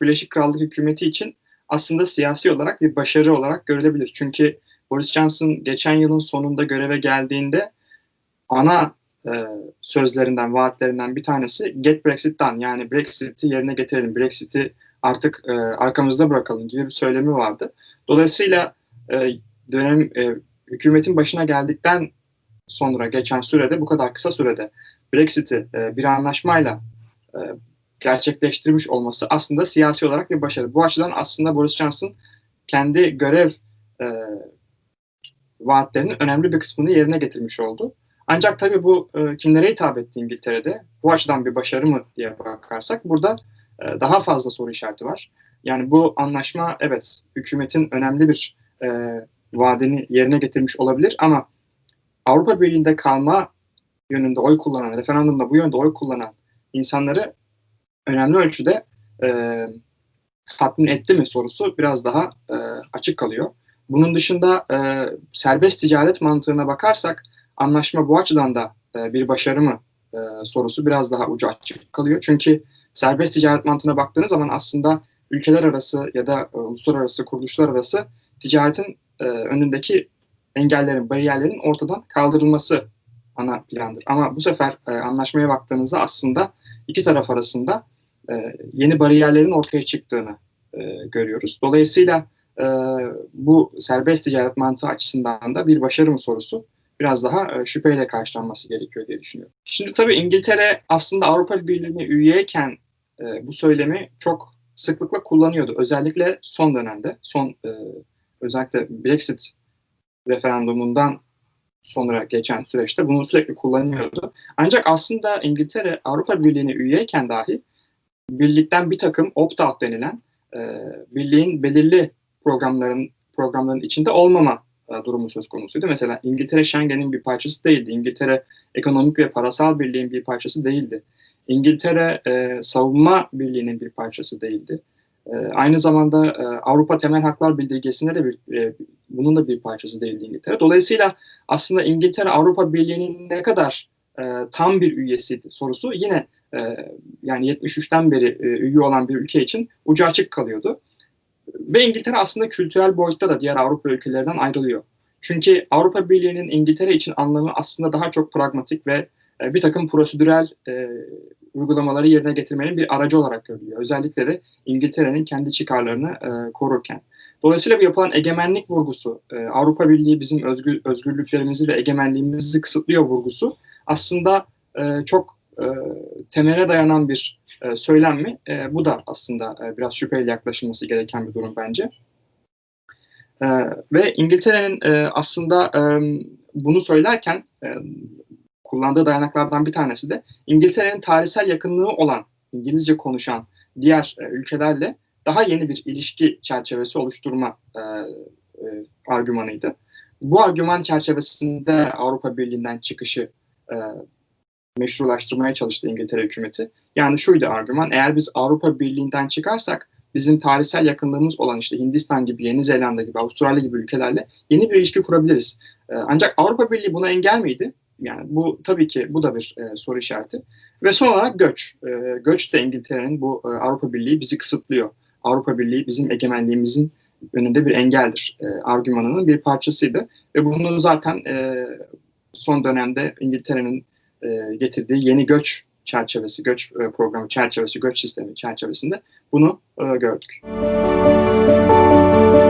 Birleşik Krallık hükümeti için aslında siyasi olarak bir başarı olarak görülebilir. Çünkü Boris Johnson geçen yılın sonunda göreve geldiğinde ana e, sözlerinden, vaatlerinden bir tanesi Get Brexit Done yani Brexit'i yerine getirelim, Brexit'i artık e, arkamızda bırakalım gibi bir söylemi vardı. Dolayısıyla e, dönem e, hükümetin başına geldikten sonra geçen sürede bu kadar kısa sürede Brexit'i e, bir anlaşmayla e, gerçekleştirmiş olması aslında siyasi olarak bir başarı. Bu açıdan aslında Boris Johnson kendi görev e, vaatlerinin önemli bir kısmını yerine getirmiş oldu. Ancak tabii bu e, kimlere hitap etti İngiltere'de? Bu açıdan bir başarı mı diye bakarsak burada e, daha fazla soru işareti var. Yani bu anlaşma evet hükümetin önemli bir e, vaadini yerine getirmiş olabilir ama Avrupa Birliği'nde kalma yönünde oy kullanan, referandumda bu yönde oy kullanan insanları önemli ölçüde e, tatmin etti mi sorusu biraz daha e, açık kalıyor. Bunun dışında e, serbest ticaret mantığına bakarsak anlaşma bu açıdan da e, bir başarı mı e, sorusu biraz daha ucu açık kalıyor. Çünkü serbest ticaret mantığına baktığınız zaman aslında ülkeler arası ya da e, uluslararası kuruluşlar arası ticaretin e, önündeki engellerin, bariyerlerin ortadan kaldırılması ana plandır. Ama bu sefer e, anlaşmaya baktığımızda aslında iki taraf arasında yeni bariyerlerin ortaya çıktığını e, görüyoruz. Dolayısıyla e, bu serbest ticaret mantığı açısından da bir başarı mı sorusu biraz daha e, şüpheyle karşılanması gerekiyor diye düşünüyorum. Şimdi tabii İngiltere aslında Avrupa Birliği'ne üyeyken e, bu söylemi çok sıklıkla kullanıyordu. Özellikle son dönemde, son e, özellikle Brexit referandumundan sonra geçen süreçte bunu sürekli kullanıyordu. Ancak aslında İngiltere Avrupa Birliği'ne üyeyken dahi birlikten bir takım opt-out denilen e, birliğin belirli programların programların içinde olmama e, durumu söz konusuydu. Mesela İngiltere Schengen'in bir parçası değildi. İngiltere ekonomik ve parasal birliğin bir parçası değildi. İngiltere e, savunma birliğinin bir parçası değildi. E, aynı zamanda e, Avrupa Temel Haklar Bildirgesi'nde de bir, e, bunun da bir parçası değildi İngiltere. Dolayısıyla aslında İngiltere Avrupa Birliği'nin ne kadar e, tam bir üyesiydi sorusu yine yani 73'ten beri e, üye olan bir ülke için ucu açık kalıyordu. Ve İngiltere aslında kültürel boyutta da diğer Avrupa ülkelerinden ayrılıyor. Çünkü Avrupa Birliği'nin İngiltere için anlamı aslında daha çok pragmatik ve e, bir takım prosedürel e, uygulamaları yerine getirmenin bir aracı olarak görülüyor. Özellikle de İngiltere'nin kendi çıkarlarını e, korurken. Dolayısıyla bu yapılan egemenlik vurgusu, e, Avrupa Birliği bizim özgür, özgürlüklerimizi ve egemenliğimizi kısıtlıyor vurgusu aslında e, çok e, temele dayanan bir e, söylem mi? E, bu da aslında e, biraz şüpheyle yaklaşılması gereken bir durum bence. E, ve İngiltere'nin e, aslında e, bunu söylerken e, kullandığı dayanaklardan bir tanesi de İngiltere'nin tarihsel yakınlığı olan İngilizce konuşan diğer e, ülkelerle daha yeni bir ilişki çerçevesi oluşturma e, e, argümanıydı. Bu argüman çerçevesinde Avrupa Birliği'nden çıkışı e, meşrulaştırmaya çalıştı İngiltere hükümeti. Yani şuydu argüman, eğer biz Avrupa Birliği'nden çıkarsak bizim tarihsel yakınlığımız olan işte Hindistan gibi, Yeni Zelanda gibi, Avustralya gibi ülkelerle yeni bir ilişki kurabiliriz. E, ancak Avrupa Birliği buna engel miydi? Yani bu tabii ki bu da bir e, soru işareti. Ve son olarak göç. E, göç de İngiltere'nin bu e, Avrupa Birliği bizi kısıtlıyor. Avrupa Birliği bizim egemenliğimizin önünde bir engeldir e, argümanının bir parçasıydı. Ve bunu zaten e, son dönemde İngiltere'nin e, getirdiği yeni göç çerçevesi, göç e, programı çerçevesi, göç sistemi çerçevesinde bunu e, gördük. Müzik